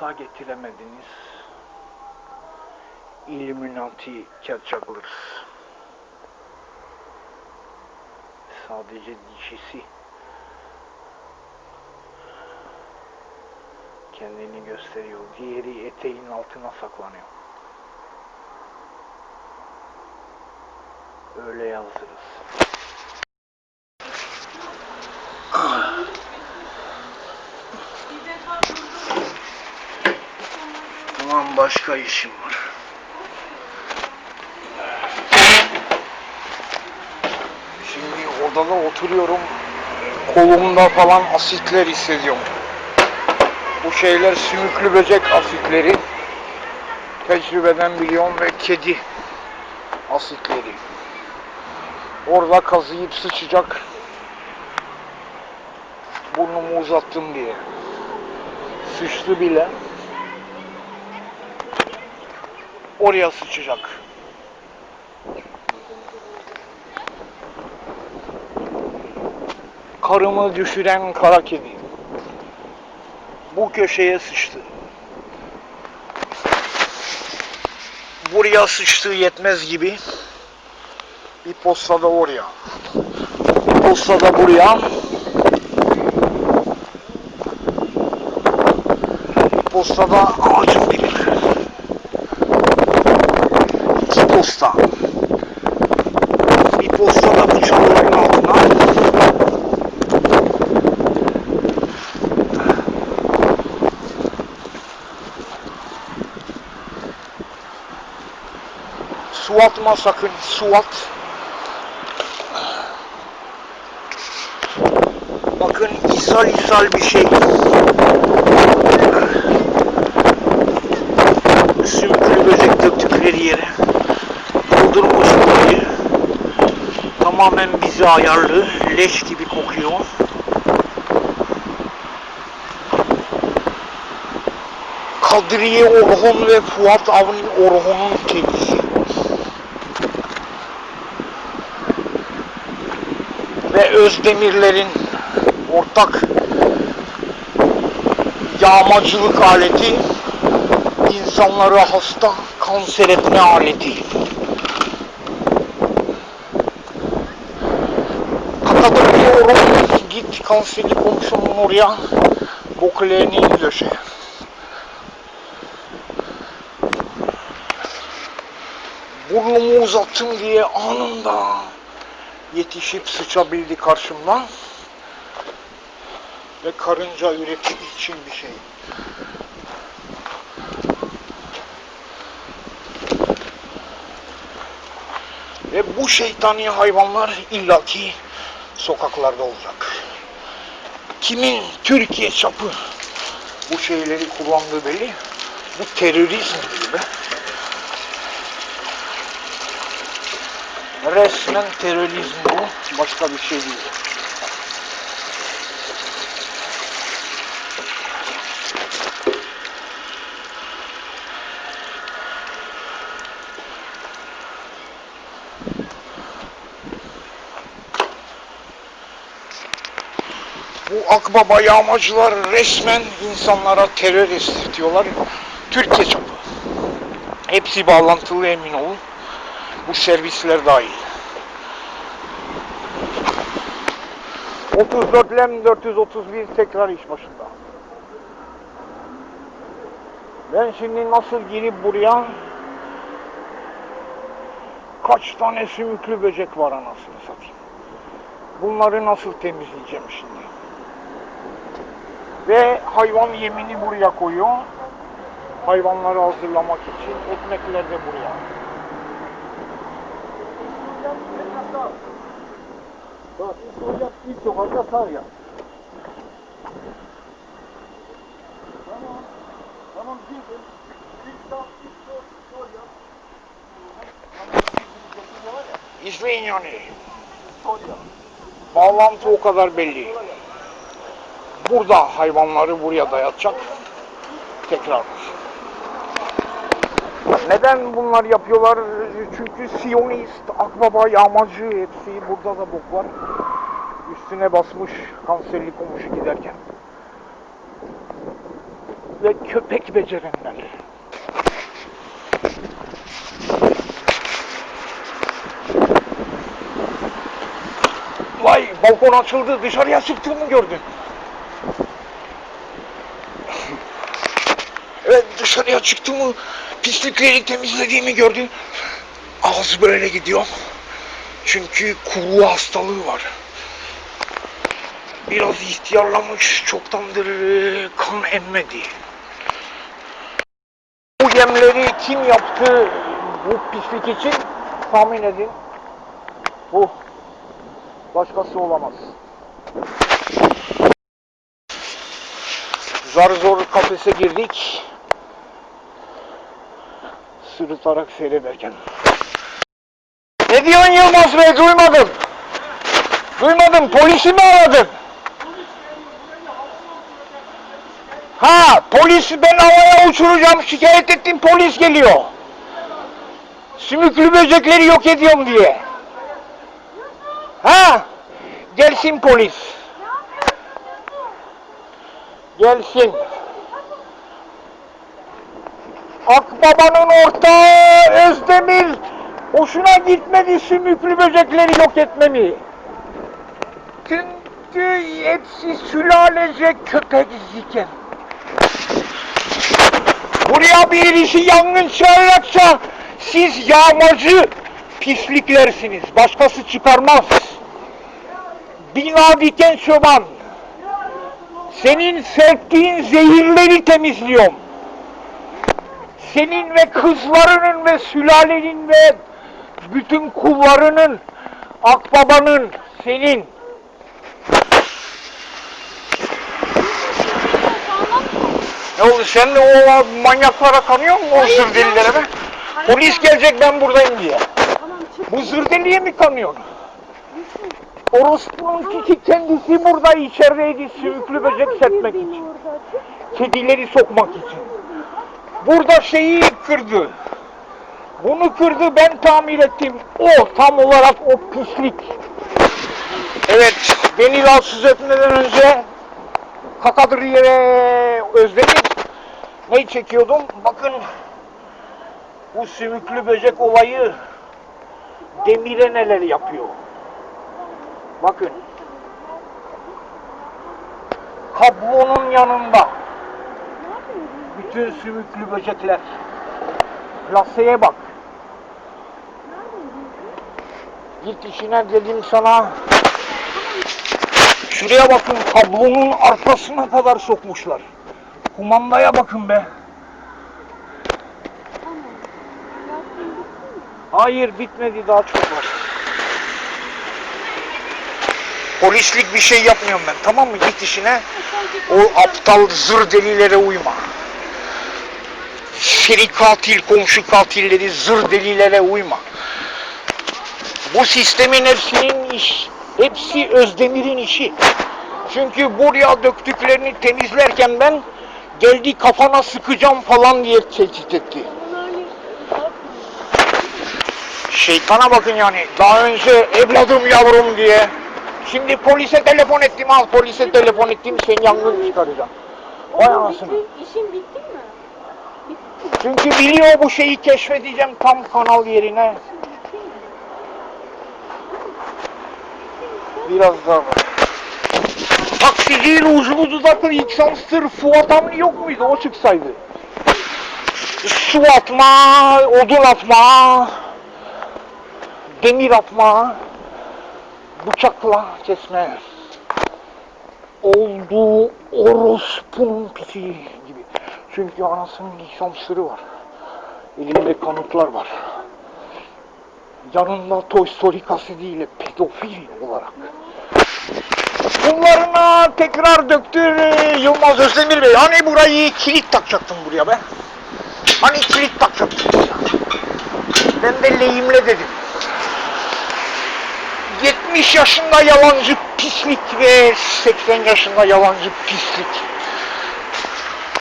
gaza getiremediniz. Illuminati Caterpillars. Sadece dişisi kendini gösteriyor. Diğeri eteğin altına saklanıyor. Öyle yazdırız. Ulan başka işim var. Şimdi odada oturuyorum. Kolumda falan asitler hissediyorum. Bu şeyler sümüklü böcek asitleri. Tecrübeden biliyorum ve kedi asitleri. Orada kazıyıp sıçacak. Burnumu uzattım diye. Sıçtı bile. Oraya sıçacak. Karımı düşüren kara kedi. Bu köşeye sıçtı. Buraya sıçtığı yetmez gibi bir posta da oraya. Bir posta buraya. Bir posta da ağacın dibine. Posta. Bir posta da bu çalıların altına. Su atma sakın, su at. Bakın ishal ishal bir şey. Sümüklü böcek döktükleri yere. Doldurmuş burayı. Tamamen bize ayarlı. Leş gibi kokuyor. Kadriye Orhon ve Fuat Avni Orhon'un kedisi. Ve Özdemirlerin ortak yağmacılık aleti insanları hasta kanser etme aleti. Katabiliyorum git kanserli komşunun oraya boklerini döşe. Burnumu uzattım diye anında yetişip sıçabildi karşımdan ve karınca üretimi için bir şey. Ve bu şeytani hayvanlar illaki sokaklarda olacak. Kimin Türkiye çapı bu şeyleri kullandığı belli. Bu terörizm gibi. Resmen terörizm bu. Başka bir şey değil. Akbaba yağmacılar resmen insanlara terör estirtiyorlar. Türkiye çapı. Hepsi bağlantılı emin olun. Bu servisler dahil. 34 lem 431 tekrar iş başında. Ben şimdi nasıl girip buraya kaç tane sümüklü böcek var anasını satayım. Bunları nasıl temizleyeceğim şimdi? Ve hayvan yemini buraya koyuyor. Hayvanları hazırlamak için ekmekler de buraya. Bak ilk soya, ilk sokakta sar ya. Tamam. Tamam girdin. İlk sağ, ilk sol, sol yap. Tamam, bir de var ya, İzleyin yani. sol yap. Bağlantı o kadar belli. Burada hayvanları buraya dayatacak. Tekrar. Neden bunlar yapıyorlar? Çünkü Siyonist, Akbaba, Yağmacı hepsi burada da bok. Üstüne basmış kanserli komşu giderken. ve köpek becerenler. Vay balkon açıldı dışarıya çıktığımı gördün. Dışarıya çıktığımı pislikleri temizlediğimi gördün. Ağzı böyle gidiyor. Çünkü kuru hastalığı var. Biraz ihtiyarlamış, çoktandır e, kan emmedi. Bu yemleri kim yaptı bu pislik için? Tahmin edin. Bu. Başkası olamaz. Zar zor kafese girdik. Sırıtarak seyrederken. Ne diyorsun Yılmaz Bey? Duymadım. Duymadım. Polisi mi aradın? Ha, polis ben havaya uçuracağım. Şikayet ettim. Polis geliyor. Sümüklü böcekleri yok ediyorum diye. Ha? Gelsin polis. Gelsin. Akbaba'nın ortağı Özdemir hoşuna gitmedi sümüklü böcekleri yok etmemi. Çünkü hepsi sülalece köpek ziken. Buraya bir işi yangın çağıracaksa siz yağmacı pisliklersiniz. Başkası çıkarmaz. Bina diken çoban. Senin serptiğin zehirleri temizliyorum. Senin ve kızlarının ve sülalenin ve bütün kullarının, akbabanın, senin. Ne oldu sen de o manyaklara kanıyor musun o zırdelilere be? Polis gelecek ben buradayım diye. Tamam. Bu zırdeliye mi kanıyorsun? Orospunun kiki kendisi burada içerideydi sümüklü böcek setmek için. Kedileri sokmak için. Burada şeyi kırdı. Bunu kırdı ben tamir ettim. O tam olarak o pislik. Evet beni rahatsız etmeden önce kakadır yere özledim. Neyi çekiyordum? Bakın bu sümüklü böcek olayı demire neler yapıyor. Bakın. Kablonun yanında. Bütün sümüklü böcekler. Plaseye bak. Git işine dedim sana. Şuraya bakın kablonun arkasına kadar sokmuşlar. Kumandaya bakın be. Hayır bitmedi daha çok var. Polislik bir şey yapmıyorum ben tamam mı? Git işine. O aptal zır delilere uyma. Seri katil, komşu katilleri, zır delilere uyma. Bu sistemin hepsinin iş, hepsi Özdemir'in işi. Çünkü buraya döktüklerini temizlerken ben geldi kafana sıkacağım falan diye tehdit etti. Şeytana bakın yani. Daha önce evladım yavrum diye. Şimdi polise telefon ettim al polise telefon ettim sen yangın çıkaracaksın. Vay anasını. İşin bitti mi? Çünkü biliyor bu şeyi keşfedeceğim tam kanal yerine. Biraz daha var. Taksiciyle uzun dudaklı insanstır Fuat Avni yok muydu? O çıksaydı. Su atma, odun atma, demir atma, bıçakla kesme. Olduğu orospunun pisi gibi. Çünkü anasının lisansları var. Elinde kanıtlar var. Yanında Toy Story kasetiyle pedofil olarak. Bunlarına tekrar döktü Yılmaz Özdemir Bey. Hani burayı kilit takacaktın buraya be? Hani kilit takacaktın buraya? Ben de lehimle dedim. 70 yaşında yalancı pislik ve 80 yaşında yalancı pislik.